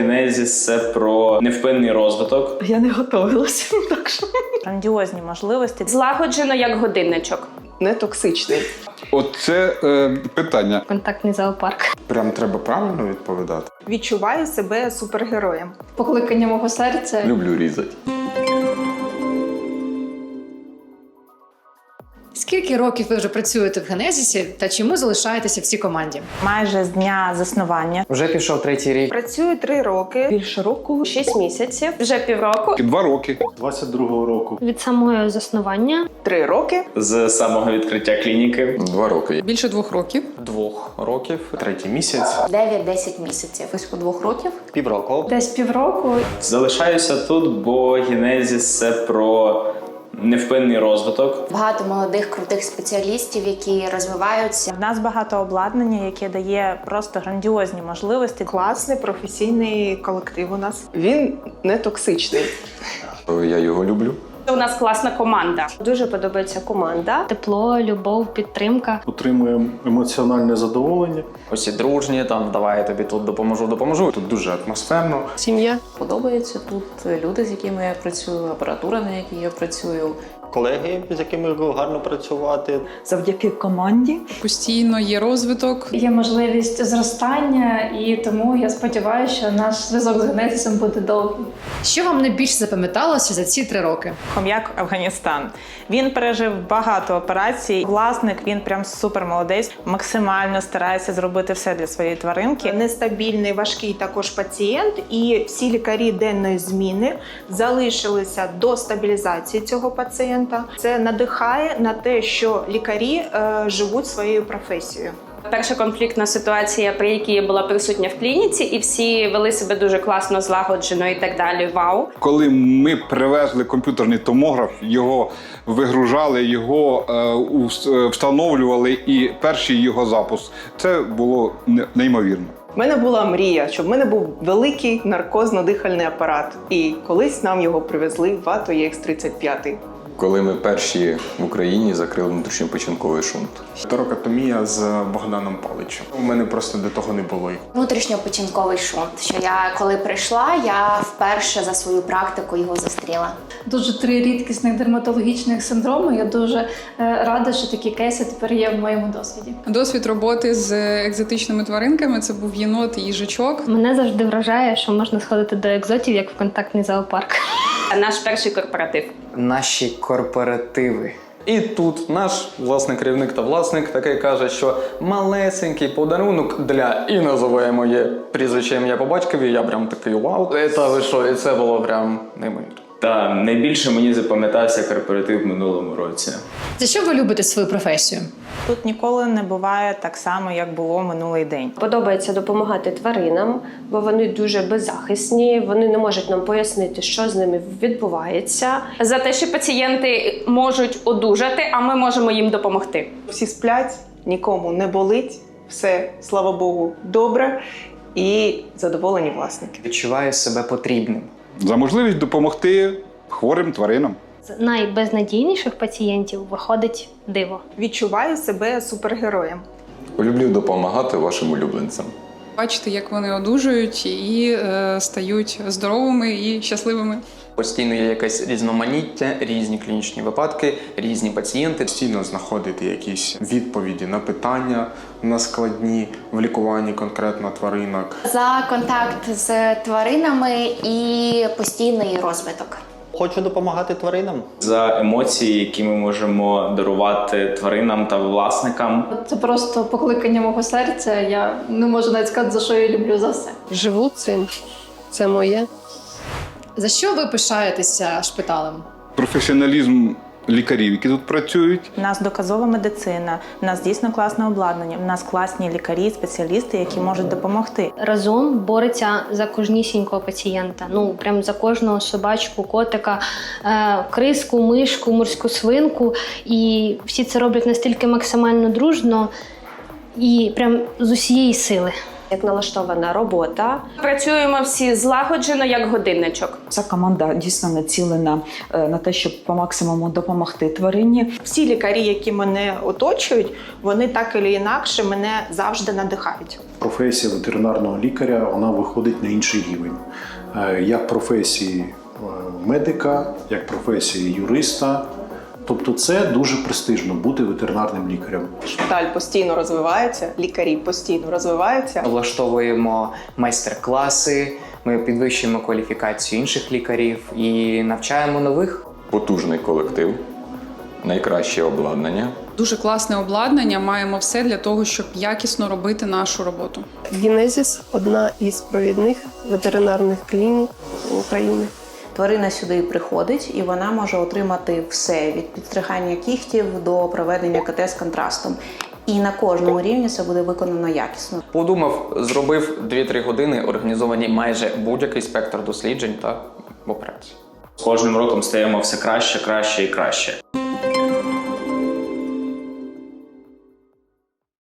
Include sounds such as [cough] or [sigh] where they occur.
Генезіс це про невпинний розвиток. Я не готувалася, [laughs] так що Грандіозні можливості. Злагоджено як годинничок. не токсичний. Оце е, питання. Контактний зоопарк. Прям треба правильно відповідати. Відчуваю себе супергероєм. Покликання мого серця. Люблю різати. Скільки років ви вже працюєте в Генезісі та чому залишаєтеся в цій команді? Майже з дня заснування. Вже пішов третій рік. Працюю три роки. Більше року, шість місяців, вже півроку. Два роки. 22-го року. Від самого заснування Три роки. З самого відкриття клініки. Два роки. Більше двох років. Двох років. Третій місяць. 9-10 місяців. Близько двох років. Півроку. Десь півроку. Залишаюся тут, бо Генезіс це про невпинний розвиток. Багато молодих крутих спеціалістів, які розвиваються. В нас багато обладнання, яке дає просто грандіозні можливості. Класний професійний колектив у нас. Він не токсичний. Я його люблю. У нас класна команда. Дуже подобається команда. тепло, любов, підтримка. Отримуємо емоціональне задоволення. Усі дружні, там давай я тобі тут допоможу, допоможу. Тут дуже атмосферно. Сім'я. Подобається тут люди, з якими я працюю, апаратура, на якій я працюю. Колеги, з якими гарно працювати. Завдяки команді. Постійно є розвиток. Є можливість зростання, і тому я сподіваюся, що наш зв'язок з генезисом буде довгий. Що вам найбільше запам'яталося за ці три роки? Хом'як Афганістан. Він пережив багато операцій. Власник він прям супер молодець, максимально старається зробити все для своєї тваринки. Нестабільний, важкий також пацієнт, і всі лікарі денної зміни залишилися до стабілізації цього пацієнта. Це надихає на те, що лікарі е, живуть своєю професією. Перша конфліктна ситуація, при якій я була присутня в клініці, і всі вели себе дуже класно, злагоджено і так далі. Вау. Коли ми привезли комп'ютерний томограф, його вигружали, його е, е, встановлювали, і перший його запуск це було неймовірно. У мене була мрія, щоб в мене був великий наркозно-дихальний апарат. І колись нам його привезли в АТО ЄХ-35. Коли ми перші в Україні закрили внутрішньопочинковий шунт. Торокатомія з Богданом Паличем. У мене просто до того не було. Внутрішньопочинковий шунт. Що я коли прийшла, я вперше за свою практику його зустріла. Дуже три рідкісних дерматологічних синдроми. Я дуже е, рада, що такі кейси тепер є в моєму досвіді. Досвід роботи з екзотичними тваринками це був єнот і їжачок. Мене завжди вражає, що можна сходити до екзотів як в контактний зоопарк. Наш перший корпоратив. Наші корпоративи. І тут наш власний керівник та власник такий каже, що малесенький подарунок для і називає моє прізвище ім'я по батькові. Я прям такий вау. Та ви що, і це було прям неймовірно. Та найбільше мені запам'ятався корпоратив в минулому році. За що ви любите свою професію? Тут ніколи не буває так само, як було минулий день. Подобається допомагати тваринам, бо вони дуже беззахисні. Вони не можуть нам пояснити, що з ними відбувається. За те, що пацієнти можуть одужати, а ми можемо їм допомогти. Всі сплять, нікому не болить, все, слава Богу, добре і задоволені власники. Відчуваю себе потрібним. За можливість допомогти хворим тваринам. З найбезнадійніших пацієнтів виходить диво. Відчуваю себе супергероєм. Люблю допомагати вашим улюбленцям. Бачите, як вони одужують і е, стають здоровими і щасливими. Постійно є якесь різноманіття, різні клінічні випадки, різні пацієнти. Постійно знаходити якісь відповіді на питання на складні в лікуванні конкретно тваринок. За контакт з тваринами і постійний розвиток. Хочу допомагати тваринам. За емоції, які ми можемо дарувати тваринам та власникам. Це просто покликання мого серця. Я не можу навіть сказати, за що я люблю за все. Живу цим, це моє. За що ви пишаєтеся шпиталем? Професіоналізм лікарів, які тут працюють, У нас доказова медицина, у нас дійсно класне обладнання, у нас класні лікарі, спеціалісти, які можуть допомогти. Разом бореться за кожнісінького пацієнта. Ну прям за кожного собачку, котика, е, криску, мишку, морську свинку. І всі це роблять настільки максимально дружно і прям з усієї сили. Як налаштована робота, Працюємо всі злагоджено як годинничок. Ця команда дійсно націлена е, на те, щоб по максимуму допомогти тварині. Всі лікарі, які мене оточують, вони так і інакше мене завжди надихають. професія ветеринарного лікаря вона виходить на інший рівень. Е, Як професії е, медика, як професії юриста. Тобто це дуже престижно бути ветеринарним лікарем. Шпиталь постійно розвивається, лікарі постійно розвиваються. Влаштовуємо майстер-класи, ми підвищуємо кваліфікацію інших лікарів і навчаємо нових. Потужний колектив, найкраще обладнання. Дуже класне обладнання. Маємо все для того, щоб якісно робити нашу роботу. Генезіс одна із провідних ветеринарних клінік України. Тварина сюди приходить і вона може отримати все від підстригання кігтів до проведення КТ з контрастом. І на кожному рівні це буде виконано якісно. Подумав, зробив 2-3 години, організовані майже будь-який спектр досліджень та операцій. З кожним роком стаємо все краще, краще і краще.